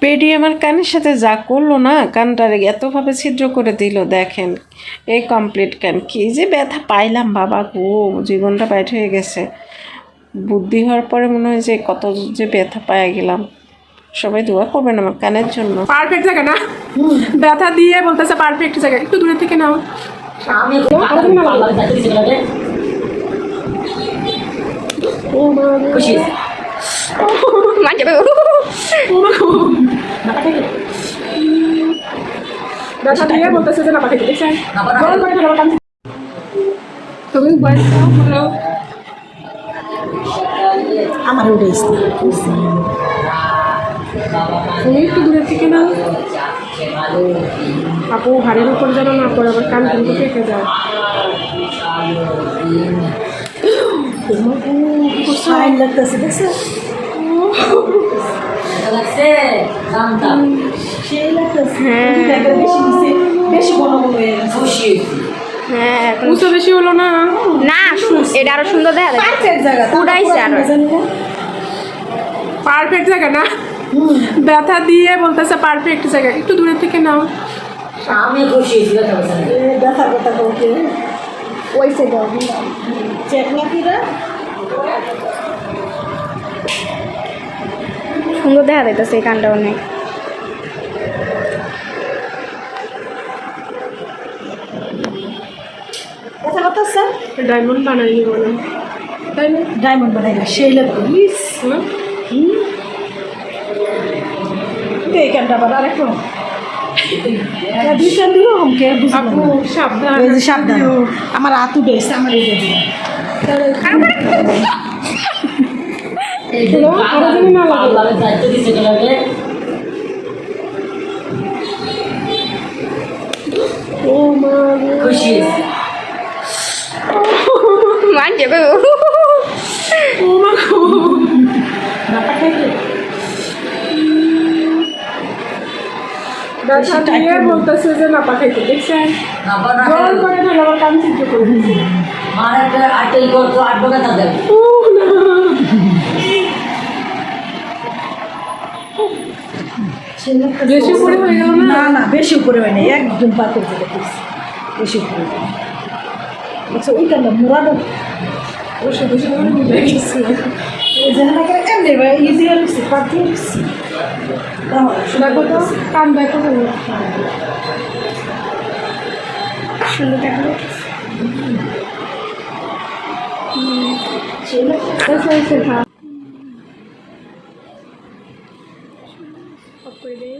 Paddy আমার কানের সাথে যা করল না কানটারে এতভাবে ছিদ্র করে দিল দেখেন এই কমপ্লিট কান কি যে ব্যথা পাইলাম বাবা গো জীবনটা বাইট হয়ে গেছে বুদ্ধি হওয়ার পরে মনে হয় যে কত যে ব্যথা পায়ে গেলাম সবাই দোয়া করবেন আমার কানের জন্য পারফেক্ট জায়গা না ব্যথা দিয়ে বলতেছে পারফেক্ট জায়গা একটু দূরে থেকে নাও ও মা ব্যথা দিয়ে বলতেছে যে না পাঠাইতে দেখছেন না। গরম করে ফেলো কান তুমি বয়স বলো আমার উঠেছে তুমি একটু দূরে থেকে নাও আপু হাড়ের উপর যেন না পড়ে আবার কান কিন্তু কেটে যায়। লাগতেছে দেখছ? লাগছে জানতাম হ্যাঁ উঁচু বেশি হলো না? না সু- এটা আরও সুন্দর দেখা যায় পারফেক্ট জায়গা উড়াইছে আরও। পারফেক্ট জায়গা না? ব্যথা দিয়ে বলতেছে পারফেক্ট জায়গা। একটু দূরে থেকে নাও। আমি খুশি ব্যথা ব্যথা কথা বলতে ওই কিরা সুন্দর দেখা যাইতেছে এই কানটা অনেক ব্যথা করতেছে ডায়মন্ড বানাইনি বলে তাই না ডায়মন্ড বানাইলা। সেই লাগবে ইস হুম? এই কানটা আবার আরেকটু। দুইটা দিল আমাকে বুঝলাম আপু সাবধান। এই যে সাবধান। আমার হাত উঠেছে আমার এই মা গো। বলতেছে যে না পাঠাইতে দেখছেন করে দিয়েছে একটা করতো আট বকা বেশি উপরে হয়ে গেল না না না বেশি উপরে হয়নি একদম পাথর থেকে দিয়েছে বেশি উপরে আচ্ছা ওই কান্না মুরাদো ওষুধ ওষুধ করে মিলে গেছে এই যে না করে এমনি ভাই ইজি হচ্ছে পাথর হচ্ছে দেখো তো কান দেখো সুন্দর দেখা করে দে